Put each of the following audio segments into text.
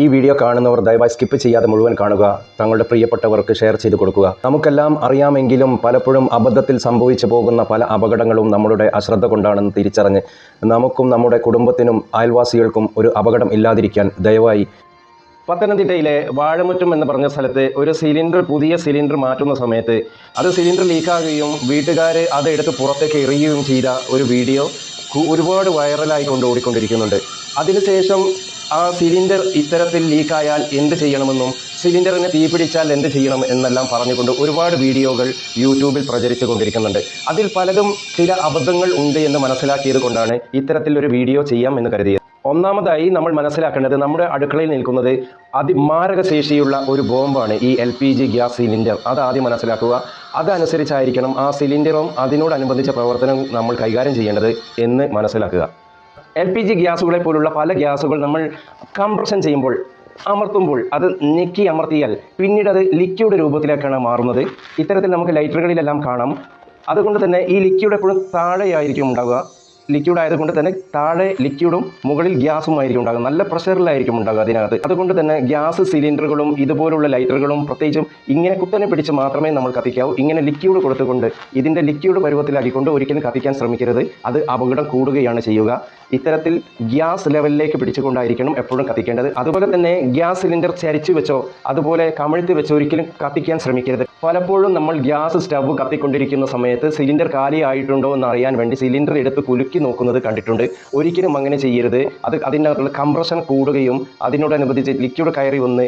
ഈ വീഡിയോ കാണുന്നവർ ദയവായി സ്കിപ്പ് ചെയ്യാതെ മുഴുവൻ കാണുക. തങ്ങളുടെ പ്രിയപ്പെട്ടവർക്ക് ഷെയർ ചെയ്ത് കൊടുക്കുക. നമുക്കെല്ലാം അറിയാമെങ്കിലും പലപ്പോഴും അബദ്ധത്തിൽ സംഭവിച്ചു പോകുന്ന പല അപകടങ്ങളും നമ്മളുടെ അശ്രദ്ധ കൊണ്ടാണെന്ന് തിരിച്ചറിഞ്ഞ് നമുക്കും നമ്മുടെ കുടുംബത്തിനും അയൽവാസികൾക്കും ഒരു അപകടം ഇല്ലാതിരിക്കാൻ ദയവായി. പത്തനംതിട്ടയിലെ വാഴമുറ്റം എന്ന് പറഞ്ഞ സ്ഥലത്ത് ഒരു സിലിണ്ടർ പുതിയ സിലിണ്ടർ മാറ്റുന്ന സമയത്ത് അത് സിലിണ്ടർ ലീക്കാകുകയും വീട്ടുകാർ അത് എടുത്ത് പുറത്തേക്ക് എറിയുകയും ചെയ്ത ഒരു വീഡിയോ ഒരുപാട് വൈറലായി കൊണ്ട് ഓടിക്കൊണ്ടിരിക്കുന്നുണ്ട്. അതിനുശേഷം ആ സിലിണ്ടർ ഇത്തരത്തിൽ ലീക്കായാൽ എന്ത് ചെയ്യണമെന്നും സിലിണ്ടറിന് തീപിടിച്ചാൽ എന്ത് ചെയ്യണം എന്നെല്ലാം പറഞ്ഞുകൊണ്ട് ഒരുപാട് വീഡിയോകൾ യൂട്യൂബിൽ പ്രചരിച്ചു കൊണ്ടിരിക്കുന്നുണ്ട്. അതിൽ പലതും ചില അബദ്ധങ്ങൾ ഉണ്ട് എന്ന് മനസ്സിലാക്കിയത് കൊണ്ടാണ് ഇത്തരത്തിലൊരു വീഡിയോ ചെയ്യാം എന്ന് കരുതിയത്. ഒന്നാമതായി നമ്മൾ മനസ്സിലാക്കേണ്ടത് നമ്മുടെ അടുക്കളയിൽ നിൽക്കുന്നത് അതിമാരകശേഷിയുള്ള ഒരു ബോംബാണ് ഈ L P G gas cylinder. അത് ആദ്യം മനസ്സിലാക്കുക. അതനുസരിച്ചായിരിക്കണം ആ സിലിണ്ടറും അതിനോടനുബന്ധിച്ച പ്രവർത്തനം നമ്മൾ കൈകാര്യം ചെയ്യേണ്ടത് എന്ന് മനസ്സിലാക്കുക. എൽ പി ജി ഗ്യാസുകളെ പോലുള്ള പല ഗ്യാസുകൾ നമ്മൾ കംപ്രഷൻ ചെയ്യുമ്പോൾ അമർത്തുമ്പോൾ അത് ഞെക്കി അമർത്തിയാൽ പിന്നീട് അത് ലിക്വിഡ് രൂപത്തിലേക്കാണ് മാറുന്നത്. ഇത്തരത്തിൽ നമുക്ക് ലൈറ്ററുകളിലെല്ലാം കാണാം. അതുകൊണ്ട് തന്നെ ഈ ലിക്വിഡ് എപ്പോഴും താഴെയായിരിക്കും ഉണ്ടാവുക. ലിക്വിഡ് ആയതുകൊണ്ട് തന്നെ താഴെ ലിക്വിഡും മുകളിൽ ഗ്യാസും ആയിരിക്കും ഉണ്ടാകുക നല്ല പ്രഷറിലായിരിക്കും ഉണ്ടാകുക അതിനകത്ത്. അതുകൊണ്ട് തന്നെ ഗ്യാസ് സിലിണ്ടറുകളും ഇതുപോലുള്ള ലൈറ്ററുകളും പ്രത്യേകിച്ചും ഇങ്ങനെ കുത്തനെ പിടിച്ച് മാത്രമേ നമ്മൾ കത്തിക്കാവൂ. ഇങ്ങനെ ലിക്വിഡ് കൊടുത്തുകൊണ്ട് ഇതിന്റെ ലിക്വിഡ് പരുവത്തിലാക്കിക്കൊണ്ട് ഒരിക്കലും കത്തിക്കാൻ ശ്രമിക്കരുത്. അത് അപകടം കൂടുകയാണ് ചെയ്യുക. ഇത്തരത്തിൽ ഗ്യാസ് ലെവലിലേക്ക് പിടിച്ചുകൊണ്ടായിരിക്കണം എപ്പോഴും കത്തിക്കേണ്ടത്. അതുപോലെ തന്നെ ഗ്യാസ് സിലിണ്ടർ ചരിച്ചു വെച്ചോ അതുപോലെ കമിഴ്ത്തി വെച്ചോ ഒരിക്കലും കത്തിക്കാൻ ശ്രമിക്കരുത്. പലപ്പോഴും നമ്മൾ ഗ്യാസ് സ്റ്റവ് കത്തിക്കൊണ്ടിരിക്കുന്ന സമയത്ത് സിലിണ്ടർ കാലിയായിട്ടുണ്ടോ എന്ന് അറിയാൻ വേണ്ടി സിലിണ്ടർ എടുത്ത് കുലുക്കി നോക്കുന്നത് കണ്ടിട്ടുണ്ട്. ഒരിക്കലും അങ്ങനെ ചെയ്യരുത്. അത് അതിനകത്തുള്ള കംപ്രഷൻ കൂടുകയും അതിനോടനുബന്ധിച്ച് ലിക്വിഡ് കയറി വന്ന്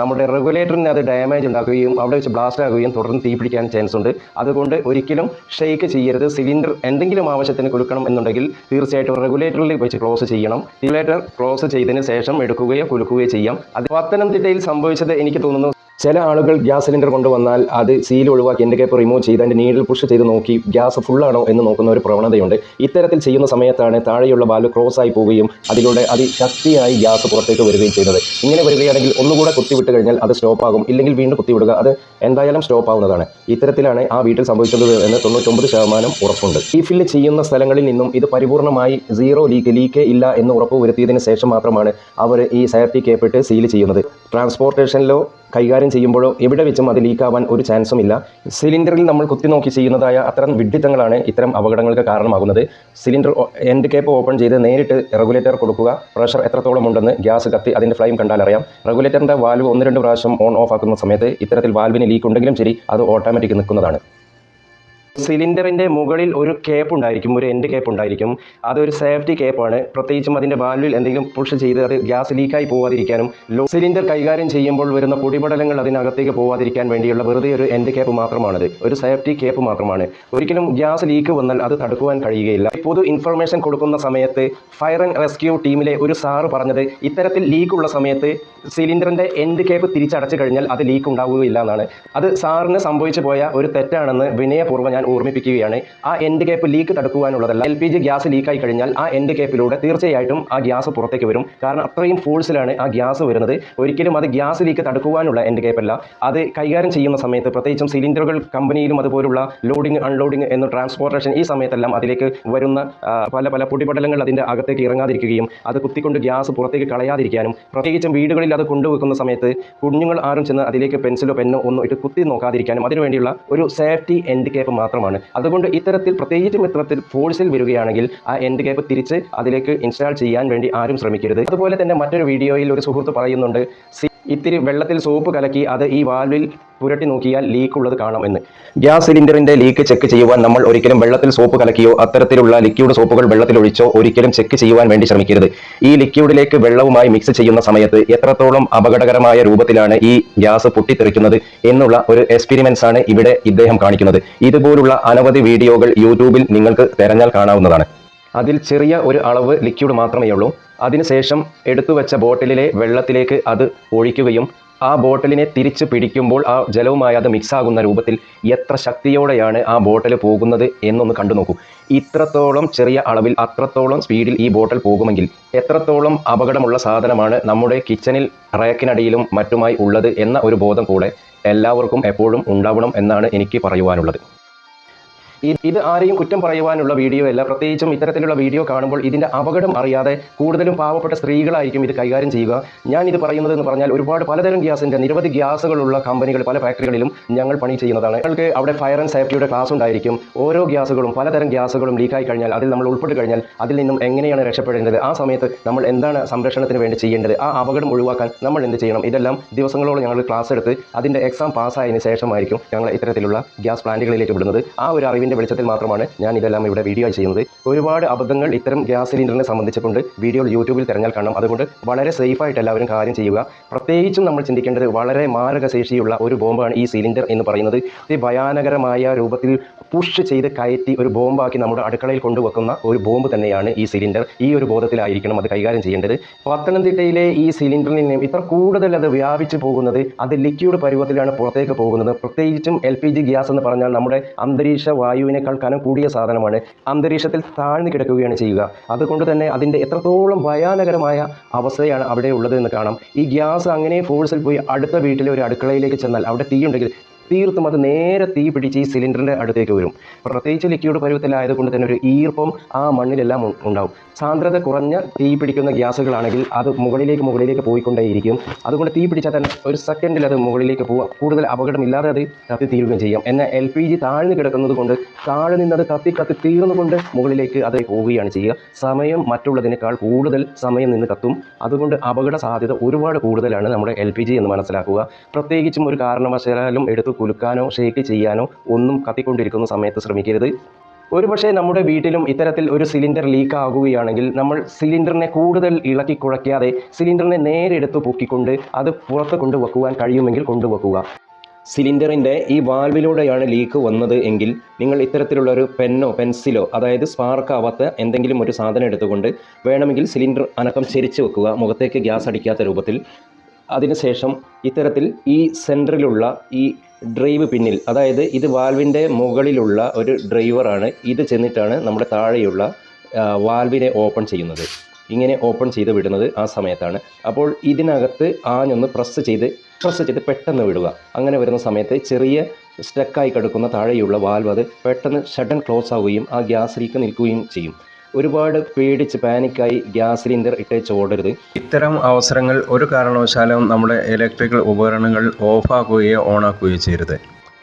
നമ്മുടെ റെഗുലേറ്ററിന് അത് ഡാമേജ് ഉണ്ടാക്കുകയും അവിടെ വെച്ച് ബ്ലാസ്റ്റ് ആകുകയും തുടർന്ന് തീ പിടിക്കാൻ ചാൻസ് ഉണ്ട്. അതുകൊണ്ട് ഒരിക്കലും ഷെയ്ക്ക് ചെയ്യരുത്. സിലിണ്ടർ എന്തെങ്കിലും ആവശ്യത്തിന് കുലുക്കണം എന്നുണ്ടെങ്കിൽ തീർച്ചയായിട്ടും റെഗുലേറ്ററിൽ വെച്ച് ക്ലോസ് ചെയ്യണം. റെഗുലേറ്റർ ക്ലോസ് ചെയ്തതിന് ശേഷം എടുക്കുകയോ കുലുക്കുകയോ ചെയ്യാം. അത് പത്തനംതിട്ടയിൽ സംഭവിച്ചത് എനിക്ക് തോന്നുന്നു ചില ആളുകൾ ഗ്യാസ് സിലിണ്ടർ കൊണ്ടുവന്നാൽ അത് സീൽ ഒഴിവാക്കി എന്റെ കേപ്പ് റിമൂവ് ചെയ്ത് അതിന്റെ നീഡിൽ പുഷ് ചെയ്ത് നോക്കി ഗ്യാസ് ഫുള്ളാണോ എന്ന് നോക്കുന്ന ഒരു പ്രവണതയുണ്ട്. ഇത്തരത്തിൽ ചെയ്യുന്ന സമയത്താണ് താഴെയുള്ള ബാൽ ക്രോസ് ആയി പോവുകയും അതിലൂടെ അതിശക്തിയായി ഗ്യാസ് പുറത്തേക്ക് വരികയും ചെയ്യുന്നത് ഇങ്ങനെ വരികയാണെങ്കിൽ ഒന്നുകൂടെ കുത്തിവിട്ട് കഴിഞ്ഞാൽ അത് സ്റ്റോപ്പ് ആകും. ഇല്ലെങ്കിൽ വീണ്ടും കുത്തിവിടുക. അത് എന്തായാലും സ്റ്റോപ്പ് ആവുന്നതാണ്. ഇത്തരത്തിലാണ് ആ വീട്ടിൽ സംഭവിച്ചത് എന്ന് തൊണ്ണൂറ്റൊമ്പത് ശതമാനം ഉറപ്പുണ്ട്. ഈ ഫില്ല് ചെയ്യുന്ന സ്ഥലങ്ങളിൽ നിന്നും ഇത് പരിപൂർണമായി സീറോ ലീക്ക് ലീക്കേ ഇല്ല എന്ന് ഉറപ്പ് വരുത്തിയതിന് ശേഷം മാത്രമാണ് അവർ ഈ സേഫ്റ്റി കേപ്പിട്ട് സീൽ ചെയ്യുന്നത്. ട്രാൻസ്പോർട്ടേഷനിലോ കൈകാര്യം ചെയ്യുമ്പോഴോ എവിടെ വെച്ചും അത് ലീക്കാവാൻ ഒരു ചാൻസും ഇല്ല. സിലിണ്ടറിൽ നമ്മൾ കുത്തി നോക്കി ചെയ്യുന്നതായ അത്തരം വിഡ്ഢിത്തങ്ങളാണ് ഇത്തരം അപകടങ്ങൾക്ക് കാരണമാകുന്നത്. സിലിണ്ടർ എൻഡ് കേപ്പ് ഓപ്പൺ ചെയ്ത് നേരിട്ട് റെഗുലേറ്റർ കൊടുക്കുക. പ്രഷർ എത്രത്തോളം ഉണ്ടെന്ന് ഗ്യാസ് കത്തി അതിന്റെ ഫ്ലെയിം കണ്ടാൽ അറിയാം. റെഗുലേറ്ററിന്റെ വാൽവ് ഒന്ന് രണ്ട് പ്രാവശ്യം ഓൺ ഓഫ് ആക്കുന്ന സമയത്ത് ഇത്തരത്തിൽ വാൽവിന് ലീക്ക് ഉണ്ടെങ്കിലും ശരി അത് ഓട്ടോമാറ്റിക് നിൽക്കുന്നതാണ്. സിലിണ്ടറിന്റെ മുകളിൽ ഒരു കേപ്പ് ഉണ്ടായിരിക്കും ഒരു എൻഡ് കേപ്പ് ഉണ്ടായിരിക്കും. അതൊരു സേഫ്റ്റി കേപ്പാണ് പ്രത്യേകിച്ചും അതിന്റെ വാൽവിൽ എന്തെങ്കിലും പുഷ് ചെയ്ത് അത് ഗ്യാസ് ലീക്കായി പോവാതിരിക്കാനും ലോ സിലിണ്ടർ കൈകാര്യം ചെയ്യുമ്പോൾ വരുന്ന പൊടിപടലങ്ങൾ അതിനകത്തേക്ക് പോവാതിരിക്കാൻ വേണ്ടിയുള്ള വെറുതെ ഒരു എൻഡ് കേപ്പ് മാത്രമാണത്. ഒരു സേഫ്റ്റി കേപ്പ് മാത്രമാണ്. ഒരിക്കലും ഗ്യാസ് ലീക്ക് വന്നാൽ അത് തടുക്കുവാൻ കഴിയുകയില്ല. പൊതു ഇൻഫർമേഷൻ കൊടുക്കുന്ന സമയത്ത് ഫയർ ആൻഡ് റെസ്ക്യൂ ടീമിലെ ഒരു സാറ് പറഞ്ഞത് ഇത്തരത്തിൽ ലീക്കുള്ള സമയത്ത് സിലിണ്ടറിന്റെ എൻഡ് കേപ്പ് തിരിച്ചടച്ചു കഴിഞ്ഞാൽ അത് ലീക്ക് ഉണ്ടാവുകയില്ല എന്നാണ്. അത് സാറിന് സംഭവിച്ചു പോയ ഒരു തെറ്റാണെന്ന് വിനയപൂർവം ഓർമ്മിപ്പിക്കുകയാണ്. ആ എൻഡ് കേപ്പ് ലീക്ക് തടുക്കുവാനുള്ളതല്ല. എൽ പി ജി ഗ്യാസ് ലീക്കായി കഴിഞ്ഞാൽ ആ എൻഡ് കേപ്പിലൂടെ തീർച്ചയായിട്ടും ആ ഗ്യാസ് പുറത്തേക്ക് വരും. കാരണം അത്രയും ഫോഴ്സിലാണ് ആ ഗ്യാസ് വരുന്നത്. ഒരിക്കലും അത് ഗ്യാസ് ലീക്ക് തടുക്കുവാനുള്ള എൻഡ് കേപ്പല്ല അത് കൈകാര്യം ചെയ്യുന്ന സമയത്ത് പ്രത്യേകിച്ചും സിലിണ്ടറുകൾ കമ്പനിയിലും അതുപോലുള്ള ലോഡിംഗ് അൺലോഡിംഗ് എന്ന ട്രാൻസ്പോർട്ടേഷൻ ഈ സമയത്തെല്ലാം അതിലേക്ക് വരുന്ന പല പല പൊടിപടലങ്ങൾ അതിന്റെ അകത്തേക്ക് ഇറങ്ങാതിരിക്കുകയും അത് കുത്തിക്കൊണ്ട് ഗ്യാസ് പുറത്തേക്ക് കളയാതിരിക്കാനും പ്രത്യേകിച്ചും വീടുകളിൽ അത് കൊണ്ടുവെക്കുന്ന സമയത്ത് കുഞ്ഞുങ്ങൾ ആരും ചെന്ന് അതിലേക്ക് പെൻസിലോ പെന്നോ ഒന്നും ഇട്ട് കുത്തി നോക്കാതിരിക്കാനും അതിനുവേണ്ടിയുള്ള ഒരു സേഫ്റ്റി എൻഡ് കേപ്പ് മാത്രമാണ്. അതുകൊണ്ട് ഇത്തരത്തിൽ പ്രത്യേകിച്ചും ഇത്തരത്തിൽ ഫോഴ്സിൽ വരികയാണെങ്കിൽ ആ എൻഡ് കേപ്പ് തിരിച്ച് അതിലേക്ക് ഇൻസ്റ്റാൾ ചെയ്യാൻ വേണ്ടി ആരും ശ്രമിക്കരുത്. അതുപോലെ തന്നെ മറ്റൊരു വീഡിയോയിൽ ഒരു സുഹൃത്ത് പറയുന്നുണ്ട് "സി- ഇത്തിരി വെള്ളത്തിൽ സോപ്പ് കലക്കി അത് ഈ വാൽവിൽ പുരട്ടി നോക്കിയാൽ ലീക്ക് ഉള്ളത് കാണാം എന്ന്. ഗ്യാസ് സിലിണ്ടറിന്റെ ലീക്ക് ചെക്ക് ചെയ്യുവാൻ നമ്മൾ ഒരിക്കലും വെള്ളത്തിൽ സോപ്പ് കലക്കിയോ അത്തരത്തിലുള്ള ലിക്വിഡ് സോപ്പുകൾ വെള്ളത്തിൽ ഒഴിച്ചോ ഒരിക്കലും ചെക്ക് ചെയ്യുവാൻ വേണ്ടി ശ്രമിക്കരുത്. ഈ ലിക്വിഡിലേക്ക് വെള്ളവുമായി മിക്സ് ചെയ്യുന്ന സമയത്ത് എത്രത്തോളം അപകടകരമായ രൂപത്തിലാണ് ഈ ഗ്യാസ് പൊട്ടിത്തെറിക്കുന്നത് എന്നുള്ള ഒരു എക്സ്പെരിമെന്റ്സ് ആണ് ഇവിടെ ഇദ്ദേഹം കാണിക്കുന്നത്. ഇതുപോലുള്ള അനവധി വീഡിയോകൾ യൂട്യൂബിൽ നിങ്ങൾക്ക് തെരഞ്ഞാൽ കാണാവുന്നതാണ്. അതിൽ ചെറിയ ഒരു അളവ് ലിക്വിഡ് മാത്രമേ ഉള്ളൂ. അതിനുശേഷം എടുത്തു വെച്ച ബോട്ടിലിലെ വെള്ളത്തിലേക്ക് അത് ഒഴിക്കുകയും ആ ബോട്ടിലിനെ തിരിച്ച് പിടിക്കുമ്പോൾ ആ ജലവുമായി അത് മിക്സാകുന്ന രൂപത്തിൽ എത്ര ശക്തിയോടെയാണ് ആ ബോട്ടിൽ പോകുന്നത് എന്നൊന്ന് കണ്ടു നോക്കൂ. ഇത്രത്തോളം ചെറിയ അളവിൽ അത്രത്തോളം സ്പീഡിൽ ഈ ബോട്ടിൽ പോകുമെങ്കിൽ എത്രത്തോളം അപകടമുള്ള സാധനമാണ് നമ്മുടെ കിച്ചണിൽ റേക്കിനടിയിലും മറ്റുമായി ഉള്ളത് എന്ന ഒരു ബോധം കൂടെ എല്ലാവർക്കും എപ്പോഴും ഉണ്ടാവണം എന്നാണ് എനിക്ക് പറയുവാനുള്ളത്. ഇത് ആരെയും കുറ്റം പറയുവാനുള്ള വീഡിയോ അല്ല. പ്രത്യേകിച്ചും ഇത്തരത്തിലുള്ള വീഡിയോ കാണുമ്പോൾ ഇതിന്റെ അപകടം അറിയാതെ കൂടുതലും പാവപ്പെട്ട സ്ത്രീകളായിരിക്കും ഇത് കൈകാര്യം ചെയ്യുക. ഞാൻ ഇത് പറയുന്നത് എന്ന് പറഞ്ഞാൽ ഒരുപാട് പലതരം ഗ്യാസിന്റെ നിരവധി ഗ്യാസുകളുള്ള കമ്പനികൾ പല ഫാക്ടറികളിലും ഞങ്ങൾ പണി ചെയ്യുന്നതാണ്. ഞങ്ങൾക്ക് അവിടെ ഫയർ ആൻഡ് സേഫ്റ്റിയുടെ ക്ലാസ് ഉണ്ടായിരിക്കും. ഓരോ ഗ്യാസുകളും പലതരം ഗ്യാസുകളും ലീക്കായി കഴിഞ്ഞാൽ അതിൽ നമ്മൾ ഉൾപ്പെട്ട് കഴിഞ്ഞാൽ അതിൽ നിന്നും എങ്ങനെയാണ് രക്ഷപ്പെടേണ്ടത്? ആ സമയത്ത് നമ്മൾ എന്താണ് സംരക്ഷണത്തിന് വേണ്ടി ചെയ്യേണ്ടത്? ആ അപകടം ഒഴിവാക്കാൻ നമ്മൾ എന്ത് ചെയ്യണം? ഇതെല്ലാം ദിവസങ്ങളോളം ഞങ്ങൾ ക്ലാസ് എടുത്ത് അതിന്റെ എക്സാം പാസ്സായതിനു ശേഷമായിരിക്കും ഞങ്ങൾ ഇത്തരത്തിലുള്ള ഗ്യാസ് പ്ലാന്റുകളിലേക്ക് വിടുന്നത്. ആ ഒരു അറിവിന്റെ വെളിച്ചത്തിൽ മാത്രമാണ് ഞാൻ ഇതെല്ലാം ഇവിടെ വീഡിയോ ചെയ്യുന്നത്. ഒരുപാട് അബദ്ധങ്ങൾ ഇത്തരം ഗ്യാസ് സിലിണ്ടറിനെ സംബന്ധിച്ചുകൊണ്ട് വീഡിയോ യൂട്യൂബിൽ തിരഞ്ഞാൽ കാണാം. അതുകൊണ്ട് വളരെ സേഫായിട്ട് എല്ലാവരും കാര്യം ചെയ്യുക. പ്രത്യേകിച്ചും നമ്മൾ ചിന്തിക്കേണ്ടത് വളരെ മാരക ശേഷിയുള്ള ഒരു ബോംബാണ് ഈ സിലിണ്ടർ എന്ന് പറയുന്നത്. ഈ ഭയാനകരമായ രൂപത്തിൽ പുഷ് ചെയ്ത് കയറ്റി ഒരു ബോംബാക്കി നമ്മുടെ അടുക്കളയിൽ കൊണ്ടുവെക്കുന്ന ഒരു ബോംബ് തന്നെയാണ് ഈ സിലിണ്ടർ. ഈ ഒരു ബോധത്തിലായിരിക്കണം അത് കൈകാര്യം ചെയ്യേണ്ടത്. പത്തനംതിട്ടയിലെ ഈ സിലിണ്ടറിൽ നിന്നും ഇത്ര കൂടുതൽ അത് വ്യാപിച്ചു പോകുന്നത് അത് ലിക്വിഡ് പരുവത്തിലാണ് പുറത്തേക്ക് പോകുന്നത്. പ്രത്യേകിച്ചും എൽ ഗ്യാസ് എന്ന് പറഞ്ഞാൽ നമ്മുടെ അന്തരീക്ഷ വായുവിനേക്കാൾ കനം കൂടിയ സാധനമാണ്. അന്തരീക്ഷത്തിൽ താഴ്ന്നു കിടക്കുകയാണ് ചെയ്യുക. അതുകൊണ്ട് തന്നെ അതിന്റെ എത്രത്തോളം ഭയാനകരമായ അവസ്ഥയാണ് അവിടെ ഉള്ളത് എന്ന് കാണാം. ഈ ഗ്യാസ് അങ്ങനെ ഫോഴ്സിൽ പോയി അടുത്ത വീട്ടിലെ ഒരു അടുക്കളയിലേക്ക് ചെന്നാൽ അവിടെ തീയുണ്ടെങ്കിൽ തീർത്തും അത് നേരെ തീ പിടിച്ച് ഈ സിലിണ്ടറിന്റെ അടുത്തേക്ക് വരും. പ്രത്യേകിച്ച് ലിക്വിഡ് പരുവത്തിലായതുകൊണ്ട് തന്നെ ഒരു ഈർപ്പം ആ മണ്ണിലെല്ലാം ഉണ്ടാവും. സാന്ദ്രത കുറഞ്ഞ തീ പിടിക്കുന്ന ഗ്യാസുകളാണെങ്കിൽ അത് മുകളിലേക്ക് മുകളിലേക്ക് പോയിക്കൊണ്ടേയിരിക്കും. അതുകൊണ്ട് തീ പിടിച്ചാൽ തന്നെ ഒരു സെക്കൻഡിൽ അത് മുകളിലേക്ക് പോവാം. കൂടുതൽ അപകടമില്ലാതെ അത് കത്തി തീരുകയും ചെയ്യാം. എന്നാൽ എൽ പി ജി താഴ്ന്നു കിടക്കുന്നത് കൊണ്ട് താഴെ നിന്ന് അത് കത്തി കത്തി തീർന്നുകൊണ്ട് മുകളിലേക്ക് അത് പോവുകയാണ് ചെയ്യുക. സമയം മറ്റുള്ളതിനേക്കാൾ കൂടുതൽ സമയം നിന്ന് കത്തും. അതുകൊണ്ട് അപകട സാധ്യത ഒരുപാട് കൂടുതലാണ് നമ്മുടെ എൽ പി ജി എന്ന് മനസ്സിലാക്കുക. പ്രത്യേകിച്ചും ഒരു കാരണവശാലും എടുത്ത് കുലുക്കാനോ ഷേക്ക് ചെയ്യാനോ ഒന്നും കത്തിക്കൊണ്ടിരിക്കുന്ന സമയത്ത് ശ്രമിക്കരുത്. ഒരുപക്ഷെ നമ്മുടെ വീട്ടിലും ഇത്തരത്തിൽ ഒരു സിലിണ്ടർ ലീക്ക് ആകുകയാണെങ്കിൽ നമ്മൾ സിലിണ്ടറിനെ കൂടുതൽ ഇളക്കി കുഴയ്ക്കാതെ സിലിണ്ടറിനെ നേരെ എടുത്ത് പൊക്കിക്കൊണ്ട് അത് പുറത്ത് കൊണ്ടുവെക്കുവാൻ കഴിയുമെങ്കിൽ കൊണ്ടുവെക്കുക. സിലിണ്ടറിന്റെ ഈ വാൽവിലൂടെയാണ് ലീക്ക് വന്നത് എങ്കിൽ നിങ്ങൾ ഇത്തരത്തിലുള്ള ഒരു പെന്നോ പെൻസിലോ അതായത് സ്പാർക്ക് ആവാത്ത എന്തെങ്കിലും ഒരു സാധനം എടുത്തുകൊണ്ട് വേണമെങ്കിൽ സിലിണ്ടർ അനക്കം ചെരിച്ച് വെക്കുക മുഖത്തേക്ക് ഗ്യാസ് അടിക്കാത്ത രൂപത്തിൽ. അതിനുശേഷം ഇത്തരത്തിൽ ഈ സെന്ററിലുള്ള ഈ ഡ്രൈവ് പിന്നിൽ. അതായത് ഇത് വാൽവിന്റെ മുകളിലുള്ള ഒരു ഡ്രൈവറാണ് ഇത് ചെന്നിട്ടാണ് നമ്മുടെ താഴെയുള്ള വാൽവിനെ ഓപ്പൺ ചെയ്യുന്നത്. ഇങ്ങനെ ഓപ്പൺ ചെയ്ത് വിടുന്നത് ആ സമയത്താണ്. അപ്പോൾ ഇതിനകത്ത് ആഞ്ഞൊന്ന് പ്രസ് ചെയ്ത് പ്രസ് ചെയ്ത് പെട്ടെന്ന് വിടുക. അങ്ങനെ വരുന്ന സമയത്ത് ചെറിയ സ്റ്റക്കായി കിടക്കുന്ന താഴെയുള്ള വാൽവ് അത് പെട്ടെന്ന് ഷട്ടൺ ക്ലോസ് ആവുകയും ആ ഗ്യാസ് ലീക്ക് നിൽക്കുകയും ചെയ്യും. ഒരുപാട് പേടിച്ച് പാനിക്കായി ഗ്യാസ് സിലിണ്ടർ ഇട്ടേച്ച് ഓടരുത് ഇത്തരം അവസരങ്ങൾ ഒരു കാരണവശാലും നമ്മുടെ ഇലക്ട്രിക്കൽ ഉപകരണങ്ങൾ ഓഫാക്കുകയോ ഓണാക്കുകയോ ചെയ്യരുത്.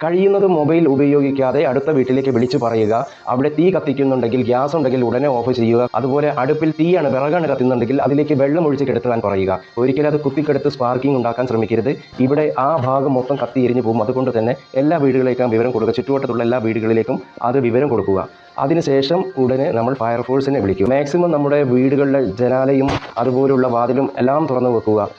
കഴിയുന്നത് മൊബൈൽ ഉപയോഗിക്കാതെ അടുത്ത വീട്ടിലേക്ക് വിളിച്ചു പറയുക. അവിടെ തീ കത്തിക്കുന്നുണ്ടെങ്കിൽ ഗ്യാസ് ഉണ്ടെങ്കിൽ ഉടനെ ഓഫ് ചെയ്യുക. അതുപോലെ അടുപ്പിൽ തീയാണ് വിറകാണ് കത്തുന്നുണ്ടെങ്കിൽ അതിലേക്ക് വെള്ളം ഒഴിച്ച് കെടുത്താൻ പറയുക. ഒരിക്കലും അത് കുത്തിക്കെടുത്ത് സ്പാർക്കിംഗ് ഉണ്ടാക്കാൻ ശ്രമിക്കരുത്. ഇവിടെ ആ ഭാഗം മൊത്തം കത്തി എരിഞ്ഞു പോകും. അതുകൊണ്ട് തന്നെ എല്ലാ വീടുകളിലേക്കും വിവരം കൊടുക്കുക. ചുറ്റുവട്ടത്തുള്ള എല്ലാ വീടുകളിലേക്കും അത് വിവരം കൊടുക്കുക. അതിനുശേഷം ഉടനെ നമ്മൾ ഫയർഫോഴ്സിനെ വിളിക്കും. മാക്സിമം നമ്മുടെ വീടുകളിലെ ജനാലയും അതുപോലുള്ള വാതിലും എല്ലാം തുറന്നു വെക്കുക.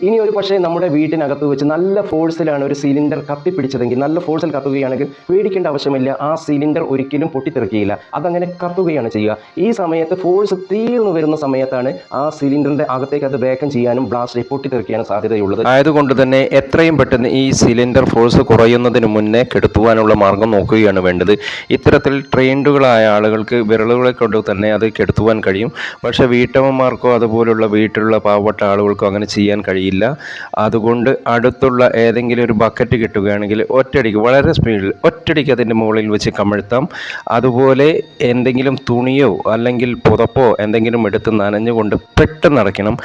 ഇനി ഒരു പക്ഷേ നമ്മുടെ വീട്ടിനകത്ത് വെച്ച് നല്ല ഫോഴ്സിലാണ് ഒരു സിലിണ്ടർ കത്തിപ്പിടിച്ചതെങ്കിൽ നല്ല ഫോഴ്സിൽ കത്തുകയാണെങ്കിൽ പേടിക്കേണ്ട ആവശ്യമില്ല. ആ സിലിണ്ടർ ഒരിക്കലും പൊട്ടിത്തെറിക്കുകയില്ല അതങ്ങനെ കത്തുകയാണ് ചെയ്യുക. ഈ സമയത്ത് ഫോഴ്സ് തീർന്നു വരുന്ന സമയത്താണ് ആ സിലിണ്ടറിന്റെ അകത്തേക്ക് അത് വേക്കം ചെയ്യാനും ബ്ലാസ്റ്റ് പൊട്ടിത്തെറിക്കാനും സാധ്യതയുള്ളത്. ആയതുകൊണ്ട് തന്നെ എത്രയും പെട്ടെന്ന് ഈ സിലിണ്ടർ ഫോഴ്സ് കുറയുന്നതിന് മുന്നേ കെടുത്തുവാനുള്ള മാർഗം നോക്കുകയാണ് വേണ്ടത്. ഇത്തരത്തിൽ ട്രെയിൻഡുകളായ ആളുകൾക്ക് വിരലുകളെ കൊണ്ട് തന്നെ അത് കെടുത്തുവാൻ കഴിയും. പക്ഷേ വീട്ടമ്മമാർക്കോ അതുപോലുള്ള വീട്ടിലുള്ള പാവപ്പെട്ട ആളുകൾക്കോ അങ്ങനെ ചെയ്യാൻ കഴിയില്ല അതുകൊണ്ട് അടുത്തുള്ള ഏതെങ്കിലും ഒരു ബക്കറ്റ് കിട്ടുകയാണെങ്കിൽ ഒറ്റടിക്ക് വളരെ സ്പീഡിൽ ഒറ്റടിക്ക് അതിന്റെ മുകളിൽ വെച്ച് കമഴ്ത്താം. അതുപോലെ എന്തെങ്കിലും തുണിയോ അല്ലെങ്കിൽ പുതപ്പോ എന്തെങ്കിലും എടുത്ത് നനഞ്ഞുകൊണ്ട് പെട്ടെന്ന് അടയ്ക്കണം.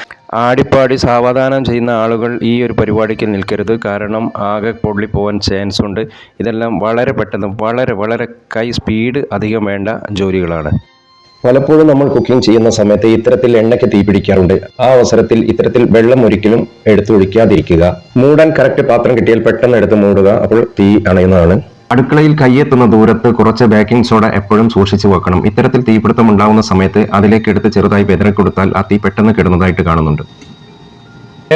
ആടിപ്പാടി സാവധാനം ചെയ്യുന്ന ആളുകൾ ഈ ഒരു പരിപാടിക്ക് നിൽക്കരുത്. കാരണം ആകെ പൊള്ളിപ്പോവാൻ ചാൻസ് ഉണ്ട്. ഇതെല്ലാം വളരെ പെട്ടെന്ന് വളരെ വളരെ കൈ സ്പീഡ് അധികം വേണ്ട ജോലികളാണ്. പലപ്പോഴും നമ്മൾ കുക്കിംഗ് ചെയ്യുന്ന സമയത്ത് ഇത്തരത്തിൽ എണ്ണയ്ക്ക് തീ പിടിക്കാറുണ്ട്. ആ അവസരത്തിൽ ഇത്തരത്തിൽ വെള്ളം ഒരിക്കലും എടുത്തൊഴിക്കാതിരിക്കുക മൂടാൻ കറക്റ്റ് പാത്രം കിട്ടിയാൽ പെട്ടെന്ന് എടുത്ത് മൂടുക. അപ്പോൾ തീ അണയുന്നതാണ്. അടുക്കളയിൽ കൈയെത്തുന്ന ദൂരത്ത് കുറച്ച് ബേക്കിംഗ് സോഡ എപ്പോഴും സൂക്ഷിച്ചു വെക്കണം. ഇത്തരത്തിൽ തീപിടുത്തം ഉണ്ടാകുന്ന സമയത്ത് അതിലേക്ക് എടുത്ത് ചെറുതായി വെതറി കൊടുത്താൽ ആ തീ പെട്ടെന്ന് കിടുന്നതായിട്ട് കാണുന്നുണ്ട്.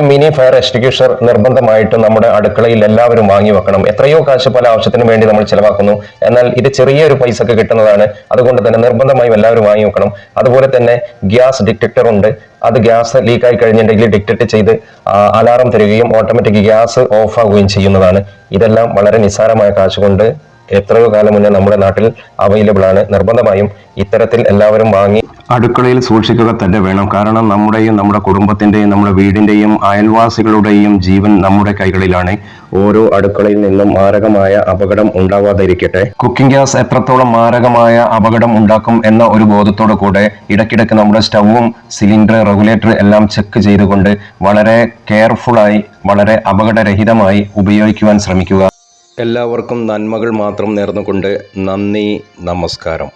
മിനി ഫയർ എക്സ്റ്റിക്യൂഷർ നിർബന്ധമായിട്ട് നമ്മുടെ അടുക്കളയിൽ എല്ലാവരും വാങ്ങി വെക്കണം. എത്രയോ കാശ് പല ആവശ്യത്തിനും വേണ്ടി നമ്മൾ ചിലവാക്കുന്നു. എന്നാൽ ഇത് ചെറിയൊരു പൈസക്ക് കിട്ടുന്നതാണ്. അതുകൊണ്ട് തന്നെ നിർബന്ധമായും എല്ലാവരും വാങ്ങി വെക്കണം. അതുപോലെ തന്നെ ഗ്യാസ് ഡിറ്റക്ടർ ഉണ്ട്. അത് ഗ്യാസ് ലീക്കായി കഴിഞ്ഞിട്ടുണ്ടെങ്കിൽ ഡിറ്റക്ട് ചെയ്ത് അലാറം തരികയും ഓട്ടോമാറ്റിക് ഗ്യാസ് ഓഫ് ആവുകയും ചെയ്യുന്നതാണ്. ഇതെല്ലാം വളരെ നിസ്സാരമായ കാശ് കൊണ്ട് എത്രയോ കാലം മുന്നേ നമ്മുടെ നാട്ടിൽ അവൈലബിൾ ആണ്. നിർബന്ധമായും ഇത്തരത്തിൽ എല്ലാവരും വാങ്ങി അടുക്കളയിൽ സൂക്ഷിക്കുക തന്നെ വേണം. കാരണം നമ്മുടെയും നമ്മുടെ കുടുംബത്തിന്റെയും നമ്മുടെ വീടിന്റെയും അയൽവാസികളുടെയും ജീവൻ നമ്മുടെ കൈകളിലാണ്. ഓരോ അടുക്കളയിൽ നിന്നും മാരകമായ അപകടം ഉണ്ടാവാതിരിക്കട്ടെ. കുക്കിംഗ് ഗ്യാസ് എത്രത്തോളം മാരകമായ അപകടം ഉണ്ടാക്കും എന്ന ഒരു ബോധത്തോടു കൂടെ ഇടയ്ക്കിടയ്ക്ക് നമ്മുടെ സ്റ്റൗവും സിലിണ്ടർ റെഗുലേറ്റർ എല്ലാം ചെക്ക് ചെയ്തുകൊണ്ട് വളരെ കെയർഫുള്ളായി വളരെ അപകടരഹിതമായി ഉപയോഗിക്കുവാൻ ശ്രമിക്കുക. എല്ലാവർക്കും നന്മകൾ മാത്രം നേർന്നുകൊണ്ട് നന്ദി നമസ്കാരം.